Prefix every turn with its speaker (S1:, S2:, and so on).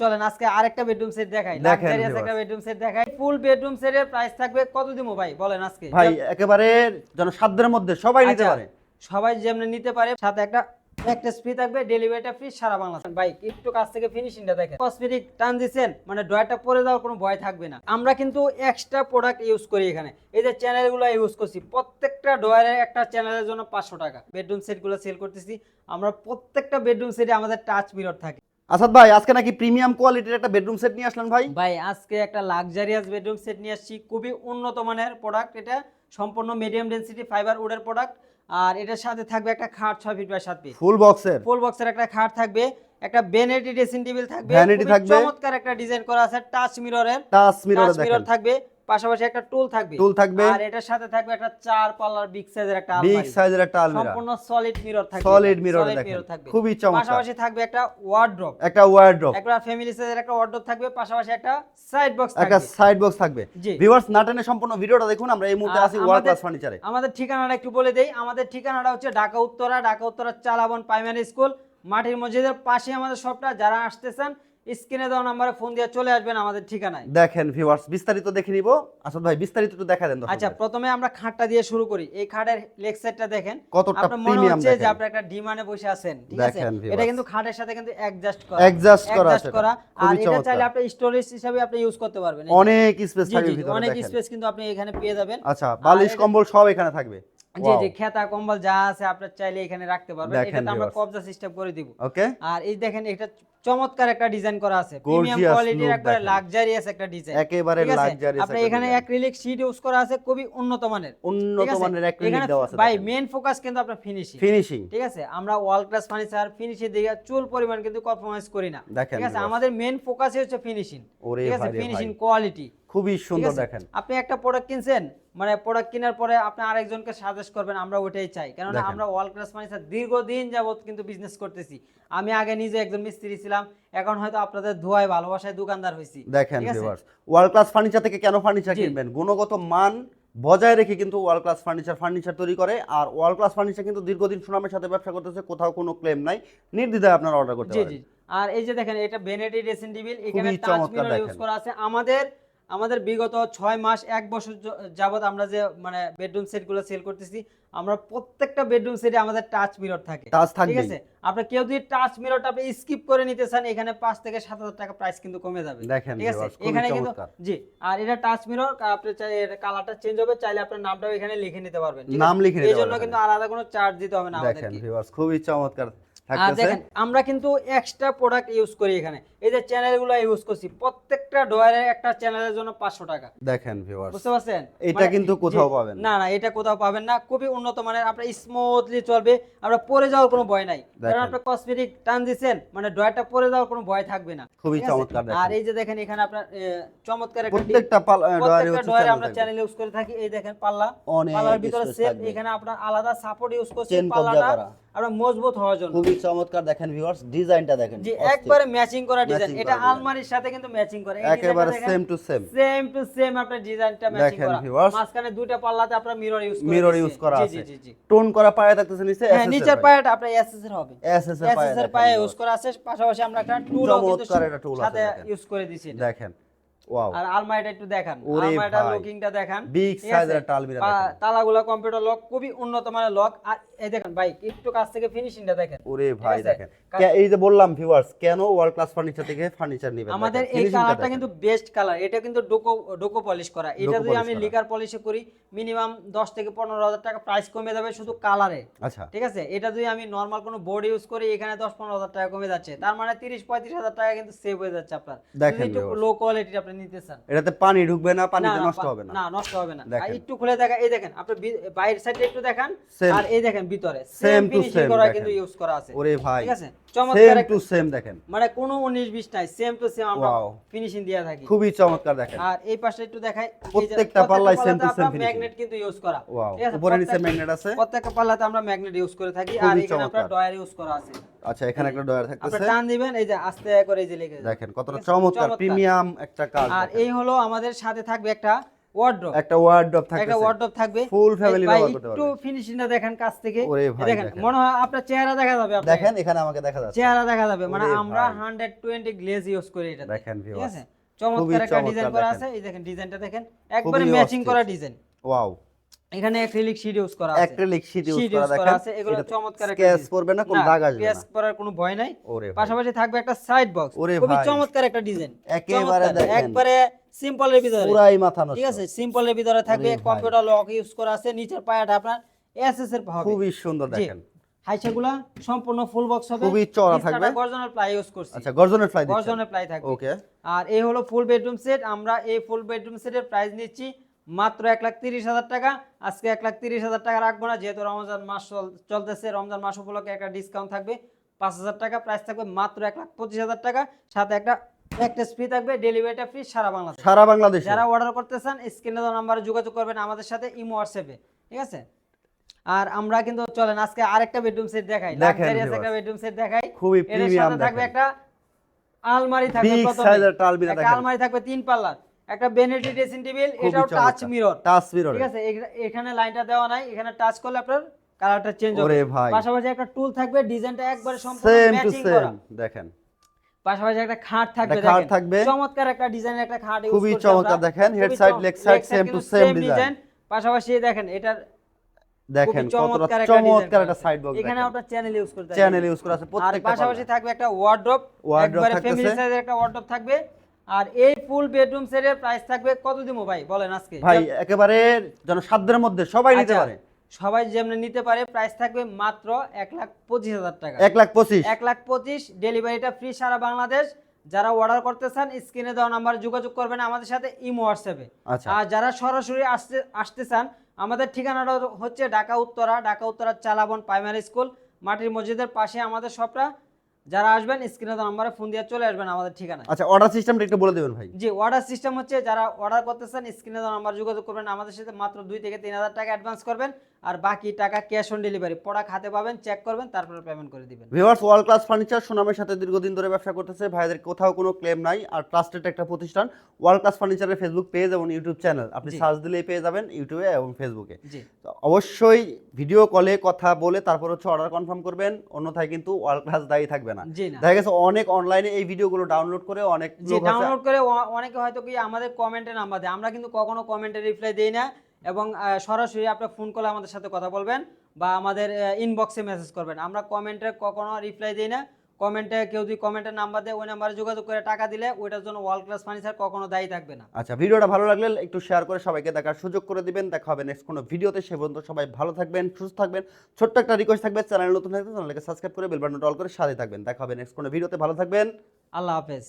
S1: চলেন আজকে আরেকটা বেডরুম সেট দেখাই। লাক্সারিয়াস একটা বেডরুম সেট দেখাই। ফুল বেডরুম সেটের প্রাইস থাকবে কত দিমু ভাই? বলেন আজকে।
S2: ভাই একেবারে যেন সাধ্যের মধ্যে সবাই নিতে
S1: আচ্ছা,
S2: পারে।
S1: সবাই যেমন নিতে পারে সাথে একটা একটা ফ্রি থাকবে ডেলিভারিটা ফ্রি সারা বাংলাদেশ। ভাই একটু কাছ থেকে ফিনিশিংটা দেখেন। কসমেটিক টান দিছেন মানে ডয়ারটা পরে যাওয়ার কোনো ভয় থাকবে না। আমরা কিন্তু এক্সট্রা প্রোডাক্ট ইউজ করি এখানে। এই যে চ্যানেলগুলো ইউজ করছি প্রত্যেকটা ডয়ারের একটা চ্যানেলের জন্য পাঁচশো টাকা। বেডরুম সেটগুলো সেল করতেছি আমরা প্রত্যেকটা বেডরুম সেটে আমাদের টাচ মিরর থাকে।
S2: আসাদ ভাই আজকে নাকি প্রিমিয়াম কোয়ালিটির একটা বেডরুম সেট নিয়ে আসলেন ভাই?
S1: ভাই আজকে একটা লাক্সারিয়াস বেডরুম সেট নিয়ে আসছি। খুবই উন্নত মানের প্রোডাক্ট এটা সম্পূর্ণ মিডিয়াম ডেন্সিটি ফাইবার উডের প্রোডাক্ট আর এটার সাথে থাকবে একটা খাট ছয় ফিট বাই সাত ফিট
S2: ফুল বক্সের
S1: ফুল বক্সের একটা খাট থাকবে। একটা বেনেটি ড্রেসিং টেবিল থাকবে। খুবই
S2: থাকবে।
S1: চমৎকার একটা ডিজাইন করা আছে। টাচ মিররের
S2: টাচ মিরর
S1: থাকবে। পাশাপাশি একটা টুল থাকবে।
S2: টুল থাকবে।
S1: আর এটার সাথে থাকবে একটা চার পাল্লার বিগ সাইজের একটা আলমারি।
S2: বিগ সাইজের একটা আলমিরা।
S1: সম্পূর্ণ সলিড মিরর থাকবে।
S2: সলিড মিরর
S1: থাকবে।
S2: খুবই চমৎকার।
S1: পাশাপাশি থাকবে একটা ওয়ার্ড্রপ
S2: একটা ওয়ার্ড্রপ
S1: একটা ফ্যামিলি সাইজের একটা ওয়ার্ড্রপ থাকবে। পাশাপাশি একটা সাইড বক্স থাকবে।
S2: একটা সাইড বক্স থাকবে ভিউয়ার্স নাটেনে সম্পূর্ণ ভিডিওটা দেখুন। আমরা এই মুহূর্তে আছি ওয়ার্ল্ড ক্লাস ফার্নিচারে
S1: আমাদের ঠিকানাটা একটু বলে দেই। আমাদের ঠিকানাটা হচ্ছে ঢাকা উত্তরা। ঢাকা উত্তরা চালাবন প্রাইমারি স্কুল মাটির মসজিদের পাশে আমাদের শপটা যারা আসতেছেন স্ক্রিনে দেওয়া নাম্বারে ফোন দিয়ে চলে আসবেন আমাদের ঠিকানায়।
S2: দেখেন ভিউয়ার্স বিস্তারিত দেখে নিব। আসাদ ভাই বিস্তারিত একটু দেখা দেন
S1: আচ্ছা প্রথমে আমরা খাটটা দিয়ে শুরু করি। এই খাটের লেগ সাইডটা দেখেন।
S2: কতটা প্রিমিয়াম
S1: হচ্ছে যে আপনি একটা ডিমানে বসে আছেন ঠিক আছে? এটা কিন্তু খাটের সাথে কিন্তু অ্যাডজাস্ট করা।
S2: Adjust করা আছে
S1: আর এটা চাইলে আপনি স্টোরেজ হিসেবে আপনি ইউজ করতে পারবেন।
S2: অনেক স্পেস থাকবে ভিতরে
S1: অনেক স্পেস কিন্তু আপনি এখানে পেয়ে যাবেন।
S2: আচ্ছা বালিশ কম্বল সব এখানে থাকবে।
S1: জি জি খেতা কম্বল যা আছে আপনি চাইলে এখানে রাখতে পারবেন। এটাতে আমরা কবজা সিস্টেম করে দিব।
S2: ওকে
S1: আর এই দেখেন এটা চমৎকার একটা ডিজাইন করা আছে। প্রিমিয়াম কোয়ালিটির একবারে লাক্সারিয়াস একটা ডিজাইন
S2: একেবারে লাক্সারিয়াস
S1: আপনি এখানে অ্যাক্রিলিক শীট ইউজ করা আছে খুবই উন্নত মানের।
S2: উন্নত মানের অ্যাক্রিলিক দেওয়া আছে
S1: ভাই মেন ফোকাস কিন্তু আপনার ফিনিশিং
S2: ফিনিশিং
S1: ঠিক আছে? আমরা ওয়ার্ল্ড ক্লাস ফার্নিচার ফিনিশিং দিকে চুল পরিমাণ কিন্তু কম্প্রোমাইজ করি না। ঠিক আছে? আমাদের মেন ফোকাসই হচ্ছে ফিনিশিং ঠিক আছে? ফিনিশিং কোয়ালিটি
S2: খুবই সুন্দর দেখেন।
S1: আপনি একটা প্রোডাক্ট কিনছেন মানে প্রোডাক্ট কেনার পরে আপনি আরেকজনকে সাজেস্ট করবেন আমরা ওইটাই চাই। কেননা আমরা ওয়ার্ল্ড ক্লাস ফার্নিচার দীর্ঘদিন যাবত কিন্তু বিজনেস করতেছি। আমি আগে নিজে একজন মিস্ত্রি ছিলাম এখন হয়তো আপনাদের ধোয়ায় ভালোবাসায় দোকানদার হয়েছি।
S2: দেখেন ওয়ার্ল্ড ক্লাস ফার্নিচার থেকে কেন ফার্নিচার কিনবেন? গুণগত মান বজায় রেখে কিন্তু ওয়ার্ল্ড ক্লাস ফার্নিচার ফার্নিচার তৈরি করে আর ওয়ার্ল্ড ক্লাস ফার্নিচার কিন্তু দীর্ঘদিন সুনামের সাথে ব্যবসা করতেছে কোথাও কোনো ক্লেম নাই। নির্দ্বিধায় আপনারা অর্ডার করতে পারেন।
S1: আর এই যে দেখেন এটা বেনেটি ড্রেসিং টেবিল এখানে টাচ মিরর ইউজ করা আছে। আমাদের আমাদের বিগত ছয় মাস এক বছর য- যাবত আমরা যে মানে বেডরুম সেটগুলো সেল করতেছি আমরা প্রত্যেকটা বেডরুম সেটে আমাদের টাচ মিরর থাকে। ঠিক আছে? আপনি কেউ যদি টাচ মিররটা আপনি স্কিপ করে নিতে চান এখানে পাঁচ থেকে সাত হাজার টাকা প্রাইস কিন্তু কমে যাবে।
S2: দেখেন
S1: ঠিক আছে? এখানে কিন্তু জি আর এটা টাচ মিরর আপনি চাই কালারটা চেঞ্জ হবে চাইলে আপনার নামটাও এখানে লিখে নিতে পারবেন।
S2: নাম লিখে
S1: এই জন্য কিন্তু আলাদা কোনো চার্জ দিতে হবে না
S2: দেখেন
S1: আমাদেরকে।
S2: ভিউয়ার্স খুবই চমৎকার।
S1: দেখেন আমরা কিন্তু এক্সট্রা প্রোডাক্ট ইউজ করি এখানে। এই যে চ্যানেলগুলো ইউজ করছি প্রত্যেকটা একটা চ্যানেলের জন্য পাঁচশো টাকা।
S2: দেখেন ভিউয়ার্স
S1: বুঝতে পারছেন?
S2: এটা
S1: মানে-
S2: কিন্তু কোথাও পাবেন না।
S1: না এটা কোথাও পাবেন না। খুবই উন্নত মানের আপনার স্মুথলি চলবে আপনার পরে যাওয়ার কোনো ভয় নাই। কারণ। আপনার কসমেটিক টান দিচ্ছেন মানে ডয়ারটা পরে যাওয়ার কোনো ভয় থাকবে না।
S2: খুবই চমৎকার দেখেন।
S1: আর এই যে দেখেন এখানে আপনার চমৎকার একটা
S2: প্রত্যেকটা ডয়ারে
S1: আমরা চ্যানেল ইউজ করে থাকি। এই দেখেন পাল্লা। পাল্লার ভিতরে সেফ এখানে আপনার আলাদা সাপোর্ট ইউজ করছি পাল্লাটা। আমরা মজবুত হওয়ার জন্য।
S2: খুবই চমৎকার দেখেন ভিউয়ার্স ডিজাইনটা দেখেন। অস্থির।
S1: একবারে ম্যাচিং করা ডিজাইন এটা আলমারির সাথে কিন্তু ম্যাচিং করে।
S2: একেবারে same to same
S1: same to same আপনার ডিজাইনটা ম্যাচিং করা।
S2: viewers।
S1: মাঝখানে দুইটা পাল্লাতে আপনার মিরর ইউজ করে
S2: মিরর ইউজ করা আছে। টোন করা পায়ে থাকতেছে নিচে
S1: হ্যাঁ নিচের পায়াটা আপনার এসএস এর হবে।
S2: এসএস এর পায়ে
S1: এসএস এর
S2: দেখেন
S1: পায়ে ইউজ করা আছে। পাশাপাশি আমরা একটা টুল
S2: চমৎকার একটা আছে
S1: সাথে ইউজ করে দিয়েছি
S2: দেখেন ওয়াও
S1: আর আলমারিটা একটু দেখান।
S2: ভাই।
S1: লুকিংটা দেখান।
S2: একটা আলমিরা দেখেন।
S1: তালাগুলা কম্পিউটার লক খুবই উন্নত মানের লক আর এই দেখেন ভাই একটু কাছ থেকে ফিনিশিংটা দেখেন।
S2: ওরে ভাই দেখেন। এই যে বললাম ভিউয়ার্স কেন ওয়ার্ল্ড ক্লাস ফার্নিচার থেকে ফার্নিচার নেবেন?
S1: আমাদের এই কালারটা কিন্তু বেস্ট কালার এটা কিন্তু ডোকো ডোকো পলিশ করা। এটা যদি আমি লিকার পলিশে করি মিনিমাম দশ থেকে পনেরো হাজার টাকা প্রাইস কমে যাবে শুধু কালারে
S2: আচ্ছা।
S1: ঠিক আছে? এটা যদি আমি নর্মাল কোনো বোর্ড ইউজ করি এখানে দশ পনেরো হাজার টাকা কমে যাচ্ছে। তার মানে তিরিশ পঁয়ত্রিশ হাজার টাকা কিন্তু সেভ হয়ে যাচ্ছে আপনার।
S2: দেখেন
S1: একটু লো কোয়ালিটির আপনি নিতে চান।
S2: এটাতে পানি ঢুকবে না পানিতে
S1: না, না,
S2: নষ্ট হবে না।
S1: না নষ্ট হবে না। একটু খুলে দেখা এই দেখেন আপনি বাইরের সাইডে একটু দেখান। আর এই দেখেন ভিতরে। সেম ফিনিশিং
S2: same
S1: করা কিন্তু ইউজ করা আছে।
S2: ওরে ভাই।
S1: ঠিক আছে? চমৎকার
S2: সেম টু সেম দেখেন।
S1: মানে কোনো উনিশ বিশ নাই সেম টু সেম আমরা ফিনিশিং দিয়ে থাকি।
S2: খুবই চমৎকার দেখেন।
S1: আর এই পাশে একটু দেখাই।
S2: প্রত্যেকটা পাল্লায় same to same finishing।
S1: Magnet কিন্তু ইউজ করা।
S2: ওয়াও
S1: ঠিক আছে?
S2: উপরে নিচে ম্যাগনেট আছে?
S1: প্রত্যেকটা পাল্লাতে আমরা ম্যাগনেট ইউজ করে থাকি। আর এখানে
S2: চমৎকার।
S1: ডয়ার ইউজ করা আছে।
S2: আচ্ছা এখানে একটা ডয়ার
S1: আপনি টান দিবেন এই যে আস্তে করে এই যে লেগে
S2: দেখেন কতটা চমৎকার
S1: চমৎকার।
S2: প্রিমিয়াম একটা কাজ
S1: আর এই হলো আমাদের সাথে থাকবে একটা ওয়ার্ড্রপ
S2: একটা ওয়ার্ড্রপ
S1: একটা ওয়ার্ড্রপ থাকবে।
S2: ফুল
S1: ফ্যামিলি
S2: ব্যবহার করতে
S1: একটু ফিনিশিংটা দেখেন কাছ থেকে। দেখেন। মনে হয় আপনার চেহারা দেখা যাবে আপনি
S2: দেখেন এখানে আমাকে দেখা যাচ্ছে।
S1: চেহারা দেখা যাবে। মানে আমরা
S2: ভাই।
S1: 120 গ্লেজ ইউজ করি এটা
S2: দেখেন
S1: ঠিক আছে? চমৎকার একটা ডিজাইন করা আছে। এই দেখেন। ডিজাইনটা দেখেন। একবারে ম্যাচিং করা ডিজাইন
S2: ওয়াও
S1: এখানে অ্যাক্রিলিক শীট ইউজ করা আছে।
S2: অ্যাক্রিলিক শীট ইউজ করা দেখেন
S1: আছে, এগুলো চমৎকার একটা
S2: স্কেচ। করবে না কোনো দাগ আসবে না।
S1: করার কোনো ভয় নাই। পাশাপাশি থাকবে একটা সাইড বক্স খুবই চমৎকার একটা ডিজাইন
S2: একেবারে দেখেন।
S1: একবারে সিম্পলের ভিতরে।
S2: পুরাই মাথা নষ্ট।
S1: ঠিক আছে সিম্পলের ভিতরে থাকবে কম্পিউটার লক ইউজ করা আছে নিচের পায়াটা আপনার এসএস এর হবে।
S2: খুবই সুন্দর। দেখেন।
S1: হাইসাগুলা সম্পূর্ণ ফুল বক্স হবে।
S2: খুবই চওড়া থাকবে।
S1: গর্জনের প্লাই ইউজ করছি।
S2: আচ্ছা গর্জনের দিচ্ছেন।
S1: গর্জনের প্লাই থাকবে।
S2: ওকে
S1: আর এই হলো ফুল বেডরুম সেট আমরা এই ফুল বেডরুম সেটের প্রাইস নিচ্ছি মাত্র এক লাখ তিরিশ হাজার টাকা। আজকে এক লাখ তিরিশ হাজার টাকা রাখব না যেহেতু রমজান মাস চল- চলতেছে রমজান মাস উপলক্ষে একটা ডিসকাউন্ট থাকবে। পাঁচ হাজার টাকা প্রাইস থাকবে মাত্র এক লাখ পঁচিশ হাজার টাকা। সাথে একটা একটা ফ্রি থাকবে ডেলিভারিটা ফ্রি সারা বাংলাদেশ।
S2: সারা বাংলাদেশে।
S1: যারা অর্ডার করতে চান স্ক্রিনে দেওয়া নাম্বারে যোগাযোগ করবেন আমাদের সাথে ইমো হোয়াটসঅ্যাপে ঠিক আছে? আর আমরা কিন্তু চলেন আজকে আরেকটা বেডরুম সেট দেখাই। লাক্সারিয়াস। একটা বেডরুম সেট দেখাই।
S2: খুবই প্রিমিয়াম
S1: থাকবে একটা আলমারি থাকবে প্রথমে।
S2: আলমারি
S1: থাকবে তিন পাল্লার। একটা বেনেটি ড্রেসিং টেবিল এটাও টাচ। মিরর
S2: টাচ মিরর
S1: ঠিক আছে? এখানে লাইনটা দেওয়া নাই এখানে টাচ করলে আপনার কালারটা চেঞ্জ হবে। পাশাপাশি একটা টুল থাকবে ডিজাইনটা একবারে সম্পূর্ণ
S2: সেম টু
S1: ম্যাচিং করা।
S2: দেখেন।
S1: পাশাপাশি একটা খাট থাকবে
S2: খাট। থাকবে।
S1: চমৎকার একটা ডিজাইনের একটা খাট
S2: খুবই চমৎকার দেখেন, side leg same to
S1: কিন্তু
S2: same
S1: same
S2: design।
S1: পাশাপাশি দেখেন এটার
S2: দেখেন কতটা
S1: চমৎকার একটা
S2: সাইড। বক্স
S1: এখানে আপনার চ্যানেল ইউজ করতে
S2: চ্যানেল ইউজ করা আছে প্রত্যেকটা
S1: পাশাপাশি থাকবে একটা ওয়ার্ড্রপ একবারে
S2: থাকতেছে।
S1: ফ্যামিলি সাইজের একটা ওয়ার্ড্রপ থাকবে। আর এই ফুল বেডরুম সেটের প্রাইস থাকবে কত দিমো ভাই বলেন আজকে।
S2: ভাই একেবারে যেন সাধ্যের মধ্যে সবাই নিতে
S1: আচ্ছা,
S2: পারে।
S1: সবাই যেমন নিতে পারে প্রাইস থাকবে মাত্র এক লাখ পঁচিশ হাজার টাকা।
S2: এক লাখ পঁচিশ।
S1: এক লাখ পঁচিশ ডেলিভারিটা ফ্রি সারা বাংলাদেশ। যারা অর্ডার করতে চান স্ক্রিনে দেওয়া নাম্বারে যোগাযোগ করবেন আমাদের সাথে ইমো হোয়াটসঅ্যাপে
S2: আচ্ছা।
S1: আর যারা সরাসরি আসতে আসতে চান আমাদের ঠিকানাটা হচ্ছে ঢাকা উত্তরা ঢাকা উত্তরা চালাবন প্রাইমারি স্কুল মাটির মসজিদের পাশে আমাদের শপটা যারা আসবেন স্ক্রিনে তো নাম্বারে ফোন দিয়ে চলে আসবেন আমাদের ঠিকানা
S2: আচ্ছা অর্ডার সিস্টেমটা একটু বলে দেবেন ভাই।
S1: জি অর্ডার সিস্টেম হচ্ছে যারা অর্ডার করতেছেন চান স্ক্রিনে তো নাম্বার যোগাযোগ করবেন আমাদের সাথে মাত্র দুই থেকে তিন হাজার টাকা অ্যাডভান্স করবেন। আর বাকি টাকা ক্যাশ অন ডেলিভারি প্রোডাক্ট হাতে পাবেন চেক করবেন তারপরে পেমেন্ট করে দিবেন।
S2: ভিউয়ার্স ওয়ার্ল্ড ক্লাস ফার্নিচার সুনামের সাথে দীর্ঘদিন ধরে ব্যবসা করতেছে ভাইদের কোথাও কোনো ক্লেম নাই আর ট্রাস্টেড একটা প্রতিষ্ঠান ওয়ার্ল্ড ক্লাস ফার্নিচারের ফেসবুক পেজ এবং ইউটিউব চ্যানেল আপনি সার্চ দিলেই পেয়ে যাবেন ইউটিউবে এবং ফেসবুকে তো অবশ্যই ভিডিও কলে কথা বলে তারপর হচ্ছে অর্ডার কনফার্ম করবেন অন্যথায় কিন্তু ওয়ার্ল্ড ক্লাস দায়ী থাকবে না। দেখা গেছে অনেক অনলাইনে এই ভিডিওগুলো ডাউনলোড করে অনেক
S1: ডাউনলোড করে অনেকে হয়তো কি আমাদের কমেন্টে নাম্বার দেয়। আমরা কিন্তু কখনো কমেন্টে রিপ্লাই দেই না। এবং সরাসরি আপনার ফোন কলে আমাদের সাথে কথা বলবেন বা আমাদের ইনবক্সে মেসেজ করবেন। আমরা কমেন্টে কখনো রিপ্লাই দেই না। কমেন্টে কেউ যদি কমেন্টের নাম্বার দেয় ওই নাম্বারে যোগাযোগ করে টাকা দিলে ওইটার জন্য ওয়ার্ল্ড ক্লাস ফার্নিচার কখনো দায়ী থাকবে না।
S2: আচ্ছা ভিডিওটা ভালো লাগলে একটু শেয়ার করে সবাইকে দেখার সুযোগ করে দিবেন। দেখা হবে নেক্সট কোনো ভিডিওতে। সে পর্যন্ত সবাই ভালো থাকবেন সুস্থ থাকবেন। ছোট্ট একটা রিকোয়েস্ট থাকবে চ্যানেল নতুন থাকবে চ্যানেলকে সাবস্ক্রাইব করে বেল বাটনটা অল করে সাথে থাকবেন। দেখা হবে নেক্সট কোনো ভিডিওতে। ভালো থাকবেন।
S1: আল্লাহ হাফেজ।